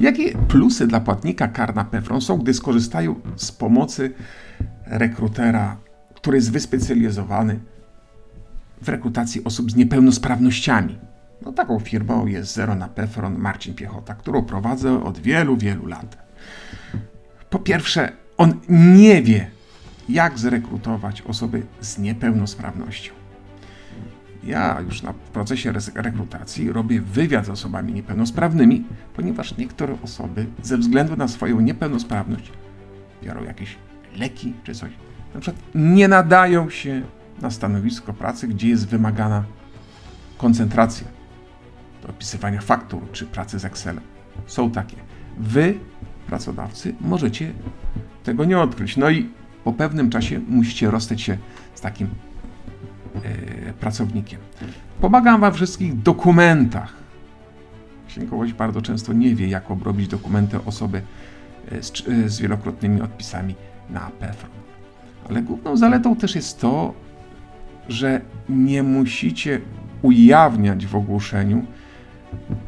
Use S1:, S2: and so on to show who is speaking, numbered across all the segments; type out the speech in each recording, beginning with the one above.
S1: Jakie plusy dla płatnika kar na są, gdy skorzystają z pomocy rekrutera, który jest wyspecjalizowany w rekrutacji osób z niepełnosprawnościami? No, taką firmą jest Zero na PFRON Marcin Piechota, którą prowadzę od wielu, wielu lat. Po pierwsze, on nie wie, jak zrekrutować osoby z niepełnosprawnością. Ja już na procesie rekrutacji robię wywiad z osobami niepełnosprawnymi, ponieważ niektóre osoby ze względu na swoją niepełnosprawność biorą jakieś leki czy coś. Na przykład nie nadają się na stanowisko pracy, gdzie jest wymagana koncentracja do opisywania faktur czy pracy z Excelem. Są takie. Wy, pracodawcy, możecie tego nie odkryć. No i po pewnym czasie musicie rozstać się z takim pracownikiem. Pomagam Wam wszystkich dokumentach. Księgowość bardzo często nie wie, jak obrobić dokumenty osoby e, z, e, z wielokrotnymi odpisami na PFRON. Ale główną zaletą też jest to, że nie musicie ujawniać w ogłoszeniu,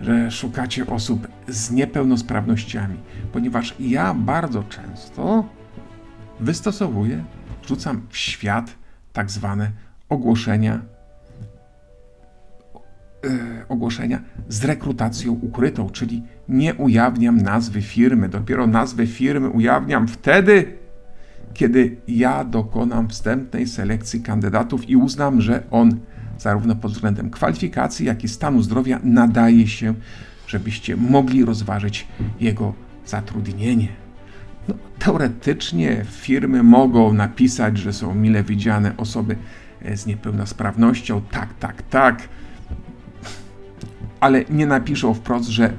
S1: że szukacie osób z niepełnosprawnościami, ponieważ ja bardzo często wystosowuję, rzucam w świat tak zwane ogłoszenia, ogłoszenia z rekrutacją ukrytą, czyli nie ujawniam nazwy firmy. Dopiero nazwę firmy ujawniam wtedy, kiedy ja dokonam wstępnej selekcji kandydatów i uznam, że on zarówno pod względem kwalifikacji, jak i stanu zdrowia nadaje się, żebyście mogli rozważyć jego zatrudnienie. No, teoretycznie firmy mogą napisać, że są mile widziane osoby e, z niepełnosprawnością, tak, tak, tak, ale nie napiszą wprost, że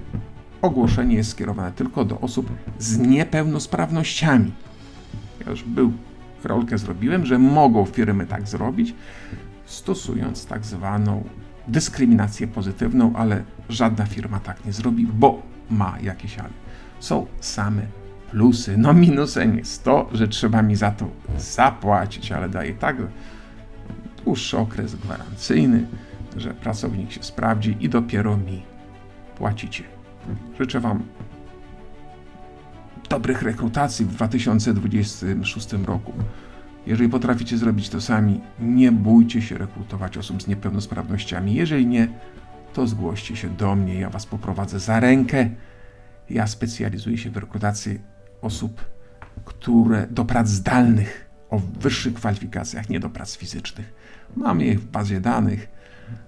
S1: ogłoszenie jest skierowane tylko do osób z niepełnosprawnościami. Ja już był rolkę zrobiłem, że mogą firmy tak zrobić, stosując tak zwaną dyskryminację pozytywną, ale żadna firma tak nie zrobi, bo ma jakieś ale. Są same plusy. No minusem jest to, że trzeba mi za to zapłacić, ale daje tak dłuższy okres gwarancyjny, że pracownik się sprawdzi i dopiero mi płacicie. Życzę Wam dobrych rekrutacji w 2026 roku. Jeżeli potraficie zrobić to sami, nie bójcie się rekrutować osób z niepełnosprawnościami. Jeżeli nie, to zgłoście się do mnie, ja Was poprowadzę za rękę. Ja specjalizuję się w rekrutacji osób, które do prac zdalnych, o wyższych kwalifikacjach, nie do prac fizycznych. Mamy je w bazie danych,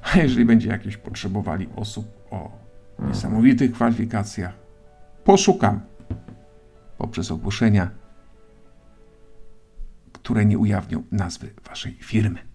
S1: a jeżeli będzie jakieś potrzebowali osób o niesamowitych kwalifikacjach, poszukam poprzez ogłoszenia które nie ujawnią nazwy waszej firmy.